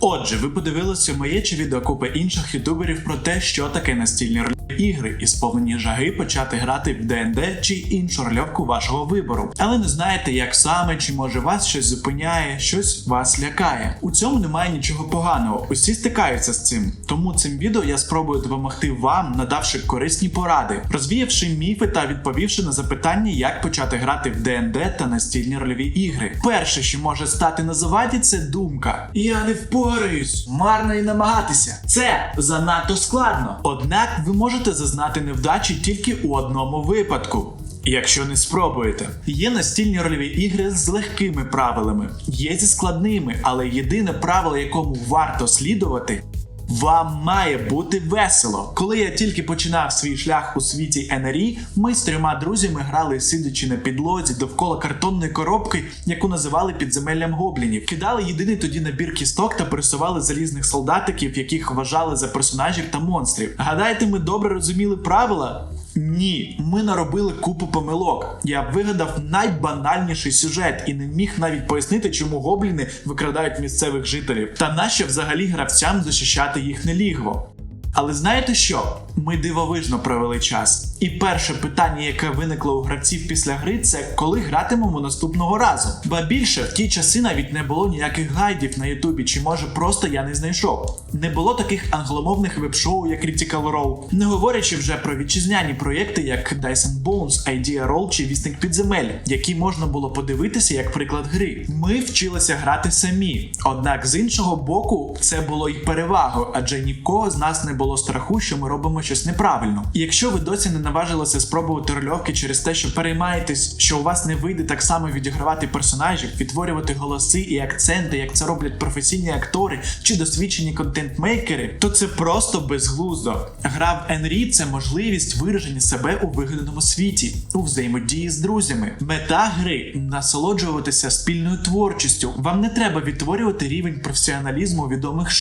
Отже, ви подивилися моє чи відео купи інших ютуберів про те, що таке настільні рольові ігри, і сповнені жаги почати грати в ДНД чи іншу рольовку вашого вибору. Але не знаєте, як саме, чи може вас щось зупиняє, щось вас лякає. У цьому немає нічого поганого. Усі стикаються з цим. Тому цим відео я спробую допомогти вам, надавши корисні поради, розвіявши міфи та відповівши на запитання, як почати грати в ДНД та настільні рольові ігри. Перше, що може стати на заваді, це думка. Я не впораюсь, марно і намагатися. Це занадто складно. Однак ви можете зазнати невдачі тільки у одному випадку. Якщо не спробуєте, є настільні рольові ігри з легкими правилами, є зі складними, але єдине правило, якому варто слідувати. Вам має бути весело. Коли я тільки починав свій шлях у світі НРІ, ми з трьома друзями грали, сидячи на підлозі довкола картонної коробки, яку називали підземеллям гоблінів. Кидали єдиний тоді набір кісток та пересували залізних солдатиків, яких вважали за персонажів та монстрів. Гадаєте, ми добре розуміли правила? Ні, ми наробили купу помилок. Я вигадав найбанальніший сюжет і не міг навіть пояснити, чому гобліни викрадають місцевих жителів. Та нащо взагалі гравцям захищати їхнє лігво. Але знаєте що? Ми дивовижно провели час. І перше питання, яке виникло у гравців після гри, це коли гратимемо наступного разу. Ба більше в ті часи навіть не було ніяких гайдів на Ютубі, чи може просто я не знайшов. Не було таких англомовних веб-шоу, як Critical Role, не говорячи вже про вітчизняні проєкти, як Dyson Bones, Idea Roll чи Вісник Підземель, які можна було подивитися як приклад гри. Ми вчилися грати самі. Однак з іншого боку, це було й перевагою, адже ні в кого з нас не було страху, що ми робимо щось неправильно. І якщо ви досі не наважилися спробувати рольовки через те, що переймаєтесь, що у вас не вийде так само відігравати персонажів, відтворювати голоси і акценти, як це роблять професійні актори чи досвідчені контент-мейкери, то це просто безглуздо. Гра в Енрі це можливість вираження себе у вигаданому світі, у взаємодії з друзями. Мета гри насолоджуватися спільною творчістю. Вам не треба відтворювати рівень професіоналізму відомих.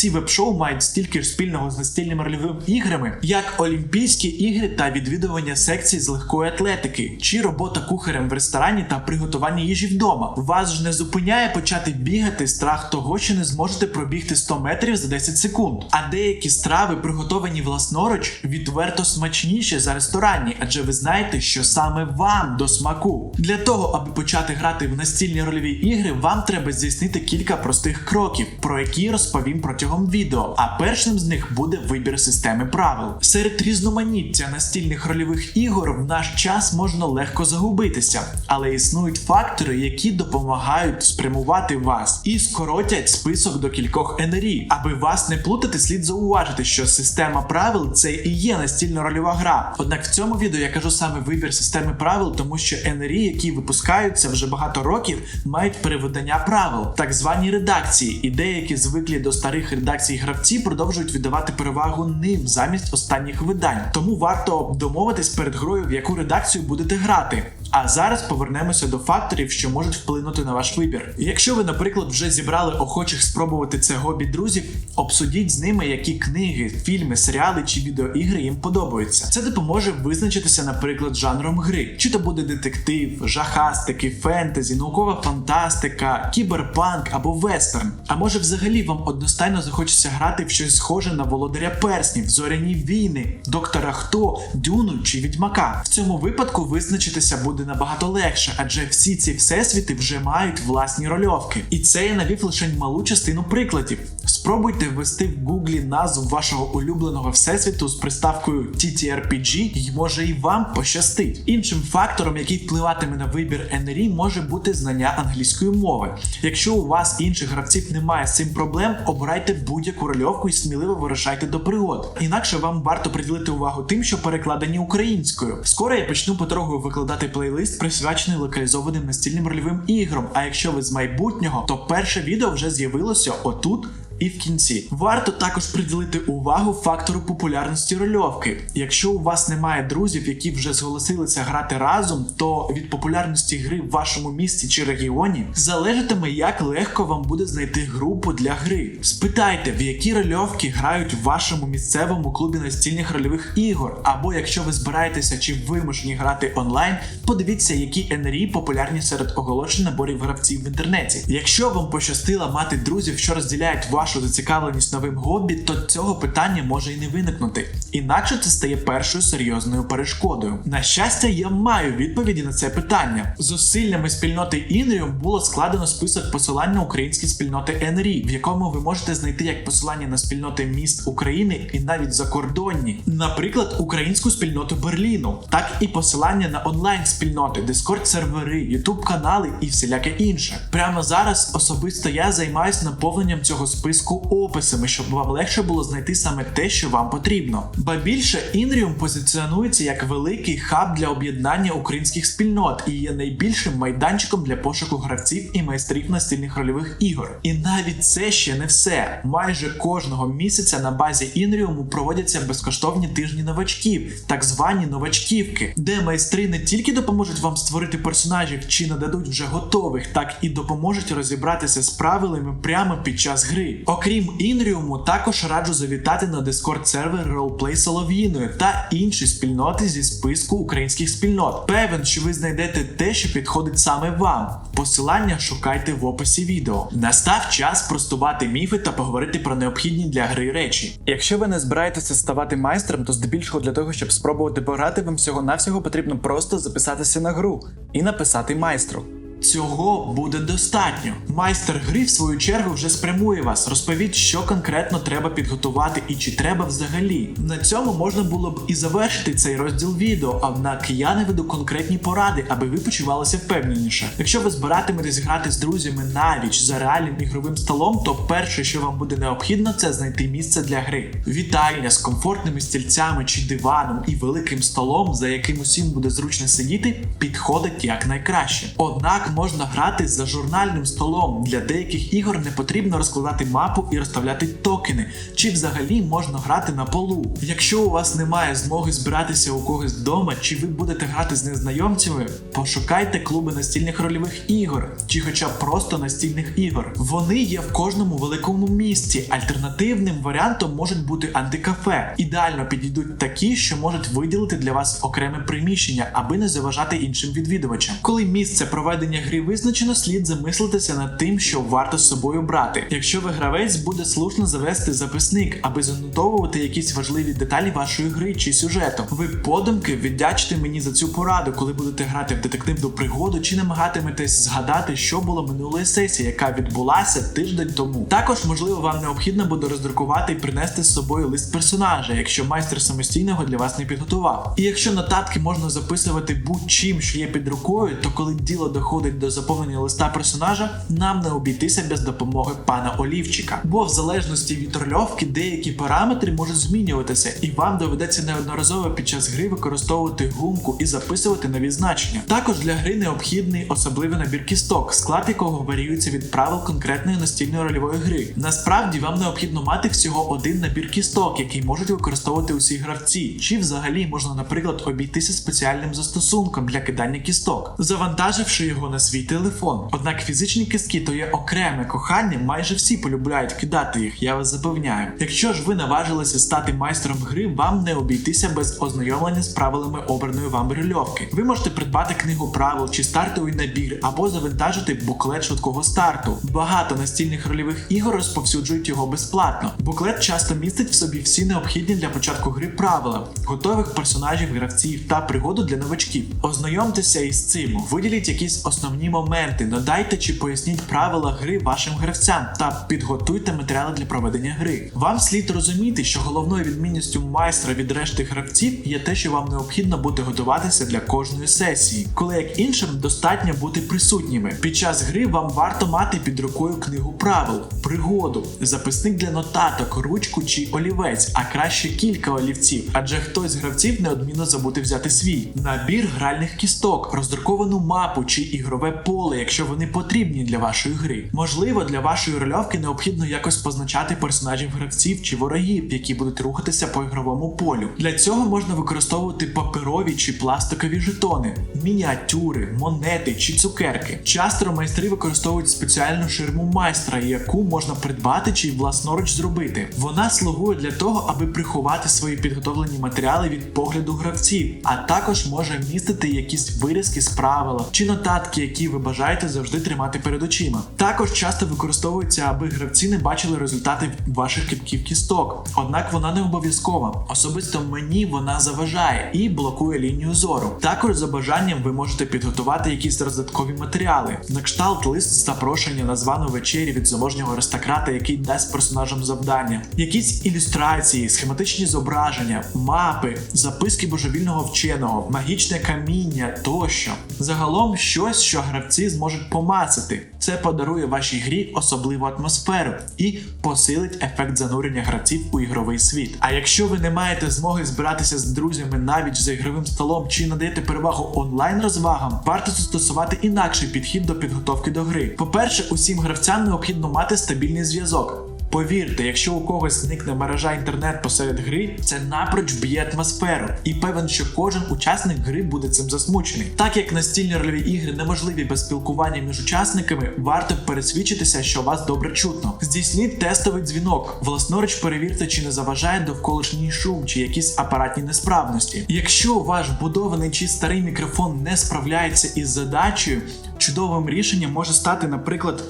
Ці веб-шоу мають стільки ж спільного з настільними рольовими іграми, як Олімпійські ігри та відвідування секцій з легкої атлетики, чи робота кухарем в ресторані та приготування їжі вдома. Вас ж не зупиняє почати бігати страх того, що не зможете пробігти 100 метрів за 10 секунд. А деякі страви, приготовані власноруч, відверто смачніші за ресторанні, адже ви знаєте, що саме вам до смаку. Для того, аби почати грати в настільні рольові ігри, вам треба здійснити кілька простих кроків, про які розповім протягом відео. А першим з них буде вибір системи правил. Серед різноманіття настільних рольових ігор в наш час можна легко загубитися, але існують фактори, які допомагають спрямувати вас і скоротять список до кількох НРІ. Аби вас не плутати, слід зауважити, що система правил це і є настільна рольова гра. Однак в цьому відео я кажу саме вибір системи правил, тому що НРІ, які випускаються вже багато років, мають перевидання правил, так звані редакції, і деякі звиклі до старих редакцій гравці продовжують віддавати перевагу ним замість останніх видань. Тому варто домовитись перед грою, в яку редакцію будете грати. А зараз повернемося до факторів, що можуть вплинути на ваш вибір. Якщо ви, наприклад, вже зібрали охочих спробувати це хобі друзів, обсудіть з ними, які книги, фільми, серіали чи відеоігри їм подобаються. Це допоможе визначитися, наприклад, жанром гри. Чи то буде детектив, жахастики, фентезі, наукова фантастика, кіберпанк або вестерн. А може, взагалі вам одностайно захочеться грати в щось схоже на володаря перснів, зоряні війни, доктора Хто, Дюну чи Відьмака. В цьому випадку визначитися буде набагато легше, адже всі ці всесвіти вже мають власні рольовки. І це я навів лише малу частину прикладів. Спробуйте ввести в гуглі назву вашого улюбленого всесвіту з приставкою TTRPG, і може і вам пощастить. Іншим фактором, який впливатиме на вибір НРІ, може бути знання англійської мови. Якщо у вас інших гравців немає з цим проблем, обирайте будь-яку рольовку і сміливо вирушайте до пригод. Інакше вам варто приділити увагу тим, що перекладені українською. Скоро я почну потроху викладати плейлист, присвячений локалізованим настільним рольовим іграм. А якщо ви з майбутнього, то перше відео вже з'явилося отут І в кінці варто також приділити увагу фактору популярності рольовки. Якщо у вас немає друзів, які вже зголосилися грати разом, то від популярності гри в вашому місті чи регіоні залежатиме, як легко вам буде знайти групу для гри. Спитайте, в які рольовки грають в вашому місцевому клубі настільних рольових ігор, або якщо ви збираєтеся чи вимушені грати онлайн, подивіться, які НРІ популярні серед оголошень наборів гравців в інтернеті. Якщо вам пощастило мати друзів, що розділяють вашу зацікавленість новим хобі, то цього питання може і не виникнути. Інакше це стає першою серйозною перешкодою. На щастя, я маю відповіді на це питання. Зусиллями спільноти Інріум було складено список посилань на українські спільноти НРІ, в якому ви можете знайти як посилання на спільноти міст України і навіть закордонні, наприклад, українську спільноту Берліну, так і посилання на онлайн спільноти, дискорд сервери, ютуб канали і всіляке інше. Прямо зараз особисто я займаюся наповненням цього списку описами, щоб вам легше було знайти саме те, що вам потрібно. Ба більше Інріум позиціонується як великий хаб для об'єднання українських спільнот і є найбільшим майданчиком для пошуку гравців і майстрів настільних рольових ігор. І навіть це ще не все. Майже кожного місяця на базі Інріуму проводяться безкоштовні тижні новачків, так звані новачківки, де майстри не тільки допоможуть вам створити персонажів чи нададуть вже готових, так і допоможуть розібратися з правилами прямо під час гри. Окрім Інріуму, також раджу завітати на Discord сервер Roleplay Солов'їною та інші спільноти зі списку українських спільнот. Певен, що ви знайдете те, що підходить саме вам. Посилання шукайте в описі відео. Настав час простувати міфи та поговорити про необхідні для гри речі. Якщо ви не збираєтеся ставати майстром, то здебільшого для того, щоб спробувати пограти, вам всього навсього потрібно просто записатися на гру і написати майстру. Цього буде достатньо. Майстер гри, в свою чергу, вже спрямує вас, розповість, що конкретно треба підготувати і чи треба взагалі. На цьому можна було б і завершити цей розділ відео, однак я не веду конкретні поради, аби ви почувалися впевненіше. Якщо ви збиратиметесь грати з друзями навіч за реальним ігровим столом, то перше, що вам буде необхідно, це знайти місце для гри. Вітальня з комфортними стільцями чи диваном і великим столом, за яким усім буде зручно сидіти, підходить якнайкраще. Однак можна грати за журнальним столом. Для деяких ігор не потрібно розкладати мапу і розставляти токени, чи взагалі можна грати на полу. Якщо у вас немає змоги збиратися у когось вдома, чи ви будете грати з незнайомцями, пошукайте клуби настільних рольових ігор, чи хоча б просто настільних ігор. Вони є в кожному великому місті. Альтернативним варіантом можуть бути антикафе. Ідеально підійдуть такі, що можуть виділити для вас окреме приміщення, аби не заважати іншим відвідувачам. Коли місце проведення гри визначено, слід замислитися над тим, що варто з собою брати. Якщо ви гравець, буде слушно завести записник, аби занотовувати якісь важливі деталі вашої гри чи сюжету. Ви подумки віддячите мені за цю пораду, коли будете грати в детективну пригоду, чи намагатиметесь згадати, що було минулої сесії, яка відбулася тиждень тому. Також, можливо, вам необхідно буде роздрукувати і принести з собою лист персонажа, якщо майстер самостійного для вас не підготував. І якщо нотатки можна записувати будь-чим, що є під рукою, то коли діло доходить до заповнення листа персонажа, нам не обійтися без допомоги пана Олівчика. Бо в залежності від рольовки деякі параметри можуть змінюватися, і вам доведеться неодноразово під час гри використовувати гумку і записувати нові значення. Також для гри необхідний особливий набір кісток, склад якого варіюється від правил конкретної настільної рольової гри. Насправді вам необхідно мати всього один набір кісток, який можуть використовувати усі гравці, чи взагалі можна, наприклад, обійтися спеціальним застосунком для кидання кісток, завантаживши його на свій телефон. Однак фізичні кістки то є окреме кохання, майже всі полюбляють кидати їх, я вас запевняю. Якщо ж ви наважилися стати майстром гри, вам не обійтися без ознайомлення з правилами обраної вам рольовки. Ви можете придбати книгу правил чи стартовий набір, або завантажити буклет швидкого старту. Багато настільних рольових ігор розповсюджують його безплатно. Буклет часто містить в собі всі необхідні для початку гри правила, готових персонажів, гравців та пригоду для новачків. Ознайомтеся із цим, виділіть якісь основні моменти, надайте чи поясніть правила гри вашим гравцям та підготуйте матеріали для проведення гри. Вам слід розуміти, що головною відмінністю майстра від решти гравців є те, що вам необхідно буде готуватися для кожної сесії, коли як іншим достатньо бути присутніми. Під час гри вам варто мати під рукою книгу правил, пригоду, записник для нотаток, ручку чи олівець, а краще кілька олівців, адже хтось з гравців неодмінно забути взяти свій набір гральних кісток, роздруковану мапу чи ігрову ігрове поле, якщо вони потрібні для вашої гри. Можливо, для вашої рольовки необхідно якось позначати персонажів гравців чи ворогів, які будуть рухатися по ігровому полю. Для цього можна використовувати паперові чи пластикові жетони, мініатюри, монети чи цукерки. Часто майстри використовують спеціальну ширму майстра, яку можна придбати чи власноруч зробити. Вона слугує для того, аби приховати свої підготовлені матеріали від погляду гравців, а також може містити якісь вирізки з правила чи нотатки, які ви бажаєте завжди тримати перед очима. Також часто використовується, аби гравці не бачили результати ваших китків кісток. Однак вона не обов'язкова. Особисто мені вона заважає і блокує лінію зору. Також за бажанням ви можете підготувати якісь додаткові матеріали, на кшталт лист запрошення на звану вечері від заможнього аристократа, який дасть персонажам завдання, якісь ілюстрації, схематичні зображення, мапи, записки божевільного вченого, магічне каміння тощо. Загалом щось, що гравці зможуть помацати. Це подарує вашій грі особливу атмосферу і посилить ефект занурення гравців у ігровий світ. А якщо ви не маєте змоги збиратися з друзями навіть за ігровим столом чи надаєте перевагу онлайн розвагам, варто застосувати інакший підхід до підготовки до гри. По-перше, усім гравцям необхідно мати стабільний зв'язок. Повірте, якщо у когось зникне мережа інтернет посеред гри, це напроч вб'є атмосферу, і певен, що кожен учасник гри буде цим засмучений. Так як настільні рольові ігри неможливі без спілкування між учасниками, варто пересвідчитися, що вас добре чутно. Здійсніть тестовий дзвінок, власноруч перевірте, чи не заважає довколишній шум чи якісь апаратні несправності. Якщо ваш будований чи старий мікрофон не справляється із задачею, чудовим рішенням може стати, наприклад.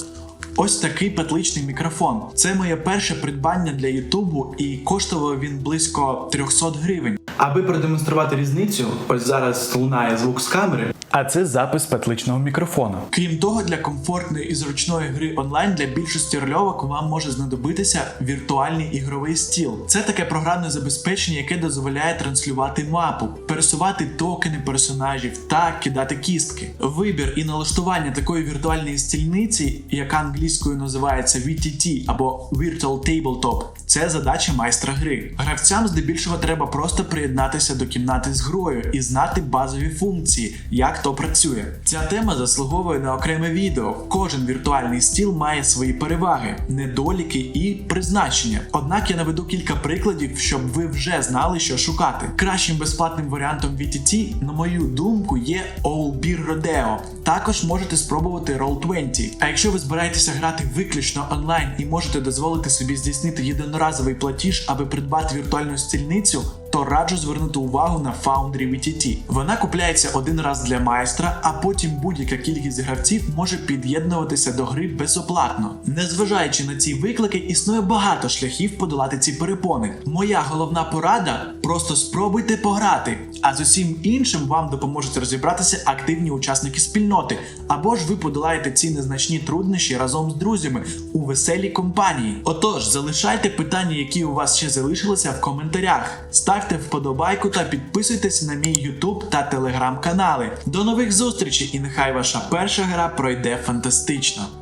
Ось такий петличний мікрофон. Це моє перше придбання для Ютубу, і коштував він близько 300 гривень. Аби продемонструвати різницю, ось зараз лунає звук з камери. А це запис петличного мікрофона. Крім того, для комфортної і зручної гри онлайн для більшості рольовок вам може знадобитися віртуальний ігровий стіл. Це таке програмне забезпечення, яке дозволяє транслювати мапу, пересувати токени персонажів та кидати кістки. Вибір і налаштування такої віртуальної стільниці, яка англійською називається VTT або Virtual Tabletop, це задача майстра гри. Гравцям здебільшого треба просто приєднатися до кімнати з грою і знати базові функції, як то працює. Ця тема заслуговує на окреме відео. Кожен віртуальний стіл має свої переваги, недоліки і призначення. Однак я наведу кілька прикладів, щоб ви вже знали, що шукати. Кращим безплатним варіантом VTT, на мою думку, є All Beer Rodeo. Також можете спробувати Roll20. А якщо ви збираєтеся грати виключно онлайн і можете дозволити собі здійснити єдиноразовий платіж, аби придбати віртуальну стільницю, то раджу звернути увагу на Foundry VTT. Вона купляється один раз для майстра, а потім будь-яка кількість гравців може під'єднуватися до гри безоплатно. Незважаючи на ці виклики, існує багато шляхів подолати ці перепони. Моя головна порада просто спробуйте пограти, а з усім іншим вам допоможуть розібратися активні учасники спільноти, або ж ви подолаєте ці незначні труднощі разом з друзями у веселій компанії. Отож, залишайте питання, які у вас ще залишилися в коментарях. Ставте вподобайку та підписуйтесь на мій YouTube та телеграм канали. До нових зустрічей і нехай ваша перша гра пройде фантастично.